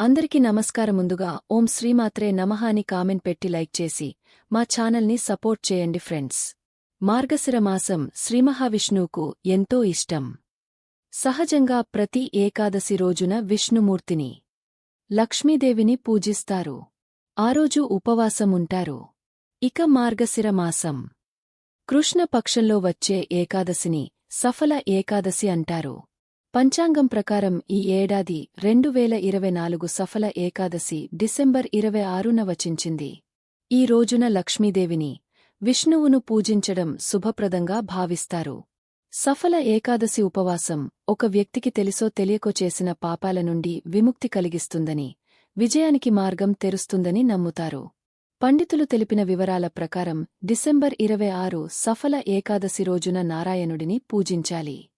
అందరికీ నమస్కారం ముందుగా ఓం శ్రీమాత్రే నమః అని కామెంట్ పెట్టి లైక్ చేసి మా ఛానల్ని సపోర్ట్ చేయండి ఫ్రెండ్స్. మార్గశిర మాసం శ్రీమహావిష్ణువుకు ఎంతో ఇష్టం. సహజంగా ప్రతి ఏకాదశి రోజున విష్ణుమూర్తిని లక్ష్మీదేవిని పూజిస్తారు. ఆ రోజు ఉపవాసం ఉంటారు. ఇక మార్గశిర మాసం. కృష్ణ పక్షంలో వచ్చే ఏకాదశిని సఫల ఏకాదశి అంటారు. పంచాంగం ప్రకారం ఈ ఏడాది రెండు వేల ఇరవై నాలుగు సఫల ఏకాదశి డిసెంబర్ ఇరవై ఆరున వచించింది. ఈ రోజున లక్ష్మీదేవిని విష్ణువును పూజించడం శుభప్రదంగా భావిస్తారు. సఫల ఏకాదశి ఉపవాసం ఒక వ్యక్తికి తెలిసో తెలియకో చేసిన పాపాల నుండి విముక్తి కలిగిస్తుందని విజయానికి మార్గం తెరుస్తుందని నమ్ముతారు. పండితులు తెలిపిన వివరాల ప్రకారం డిసెంబర్ ఇరవై ఆరు సఫల ఏకాదశి రోజున నారాయణుడిని పూజించాలి.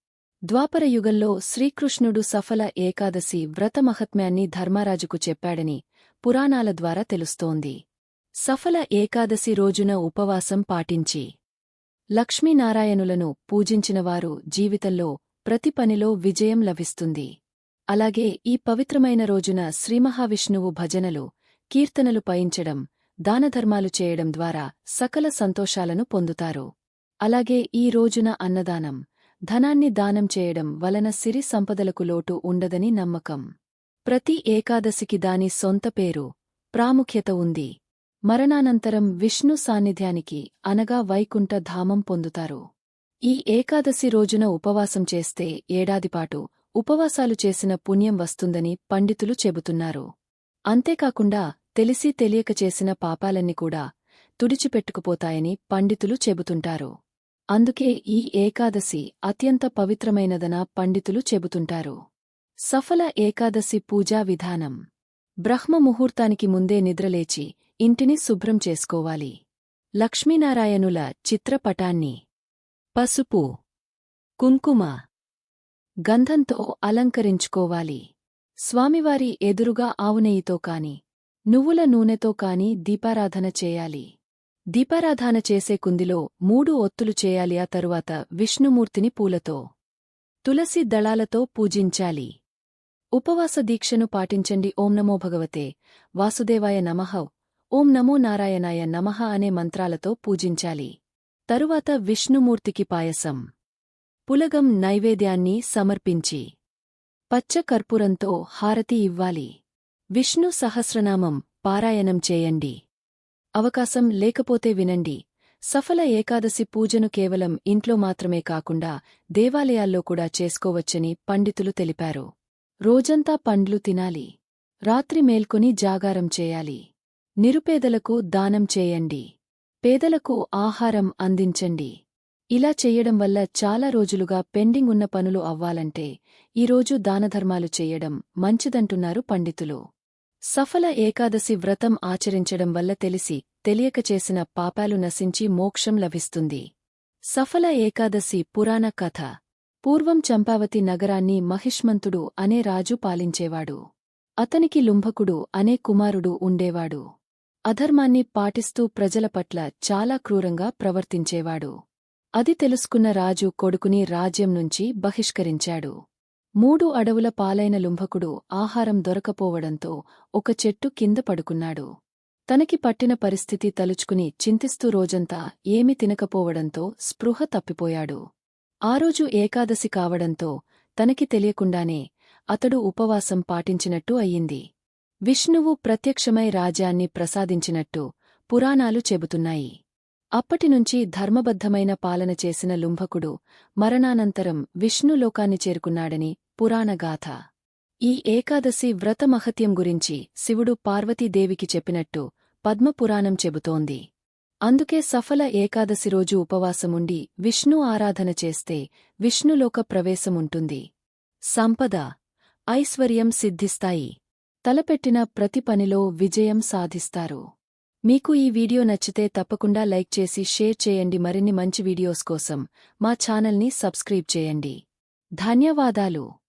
ద్వాపరయుగంలో శ్రీకృష్ణుడు సఫల ఏకాదశి వ్రతమహత్మ్యాన్ని ధర్మరాజుకు చెప్పాడని పురాణాల ద్వారా తెలుస్తోంది. సఫల ఏకాదశి రోజున ఉపవాసం పాటించి లక్ష్మీనారాయణులను పూజించినవారు జీవితంలో ప్రతి పనిలో విజయం లభిస్తుంది. అలాగే ఈ పవిత్రమైన రోజున శ్రీమహావిష్ణువు భజనలు కీర్తనలు పయించడం దానధర్మాలు చేయడం ద్వారా సకల సంతోషాలను పొందుతారు. అలాగే ఈ రోజున అన్నదానం ధనాన్ని దానం చేయడం వలన సిరి సంపదలకు లోటు ఉండదని నమ్మకం. ప్రతి ఏకాదశికి దాని సొంత పేరు ప్రాముఖ్యత ఉంది. మరణానంతరం విష్ణు సాన్నిధ్యానికి అనగా వైకుంఠ ధామం పొందుతారు. ఈ ఏకాదశి రోజున ఉపవాసం చేస్తే ఏడాదిపాటు ఉపవాసాలు చేసిన పుణ్యం వస్తుందని పండితులు చెబుతున్నారు. అంతేకాకుండా తెలిసి తెలియక చేసిన పాపాలన్నీ కూడా తుడిచిపెట్టుకుపోతాయని పండితులు చెబుతుంటారు. అందుకే ఈ ఏకాదశి అత్యంత పవిత్రమైనదన పండితులు చెబుతుంటారు. సఫల ఏకాదశి పూజా విధానం. బ్రహ్మ ముహూర్తానికి ముందే నిద్రలేచి ఇంటిని శుభ్రం చేసుకోవాలి. లక్ష్మీనారాయణుల చిత్రపటాన్ని. పసుపు కుంకుమ గంధంతో అలంకరించుకోవాలి. స్వామివారి ఎదురుగా ఆవునెయ్యితో కాని నువ్వుల నూనెతో కాని దీపారాధన చేయాలి. దీపారాధన చేసే కుందిలో మూడు ఒత్తులు చేయాలి. ఆ తరువాత విష్ణుమూర్తిని పూలతో తులసి దళాలతో పూజించాలి. ఉపవాస దీక్షను పాటించండి. ఓం నమో భగవతే. వాసుదేవాయ నమః. ఓం నమో నారాయణాయ నమః అనే మంత్రాలతో పూజించాలి. తరువాత విష్ణుమూర్తికి పాయసం. పులగం నైవేద్యాన్ని సమర్పించి పచ్చ కర్పూరంతో హారతి ఇవ్వాలి. విష్ణు సహస్రనామం పారాయణం చేయండి. అవకాశం లేకపోతే వినండి. సఫల ఏకాదశి పూజను కేవలం ఇంట్లో మాత్రమే కాకుండా దేవాలయాల్లో కూడా చేసుకోవచ్చని పండితులు తెలిపారు. రోజంతా పండ్లు తినాలి. రాత్రి మేల్కొని జాగారం చేయాలి. నిరుపేదలకు దానం చేయండి. పేదలకు ఆహారం అందించండి. ఇలా చెయ్యడం వల్ల చాలా రోజులుగా పెండింగ్ ఉన్న పనులు అవ్వాలంటే ఈరోజు దానధర్మాలు చెయ్యడం మంచిదంటున్నారు పండితులు. సఫల ఏకాదశి వ్రతం ఆచరించడం వల్ల తెలిసి తెలియక చేసిన పాపాలు నశించి మోక్షం లభిస్తుంది. సఫల ఏకాదశి పురాణ కథ. పూర్వం చంపావతి నగరాన్ని మహిష్మంతుడు అనే రాజు పాలించేవాడు. అతనికి లుంభకుడు అనే కుమారుడు ఉండేవాడు. అధర్మాన్ని పాటిస్తూ ప్రజల పట్ల చాలా క్రూరంగా ప్రవర్తించేవాడు. అది తెలుసుకున్న రాజు కొడుకుని రాజ్యం నుంచి బహిష్కరించాడు. మూడు అడవుల పాలైన లుంభకుడు ఆహారం దొరకపోవడంతో ఒక చెట్టు కింద పడుకున్నాడు. తనకి పట్టిన పరిస్థితి తలుచుకుని చింతిస్తూ రోజంతా ఏమి తినకపోవడంతో స్పృహ తప్పిపోయాడు. ఆ రోజు ఏకాదశి కావడంతో తనకి తెలియకుండానే అతడు ఉపవాసం పాటించినట్టు అయ్యింది. విష్ణువు ప్రత్యక్షమై రాజ్యాన్ని ప్రసాదించినట్టు పురాణాలు చెబుతున్నాయి. అప్పటినుంచి ధర్మబద్ధమైన పాలన చేసిన లుంభకుడు మరణానంతరం విష్ణులోకాన్ని చేరుకున్నాడని పురాణగాథ. ఈ ఏకాదశి వ్రత మహత్యం గురించి శివుడు పార్వతీదేవికి చెప్పినట్టు పద్మపురాణం చెబుతోంది. అందుకే సఫల ఏకాదశి రోజు ఉపవాసముండి విష్ణు ఆరాధన చేస్తే విష్ణులోక ప్రవేశముంటుంది. సంపద ఐశ్వర్యం సిద్ధిస్తాయి. తలపెట్టిన ప్రతి పనిలో విజయం సాధిస్తారు. మీకు ఈ వీడియో నచ్చితే తప్పకుండా లైక్ చేసి షేర్ చేయండి. మరిన్ని మంచి వీడియోస్ కోసం మా ఛానల్ని సబ్స్క్రైబ్ చేయండి. ధన్యవాదాలు.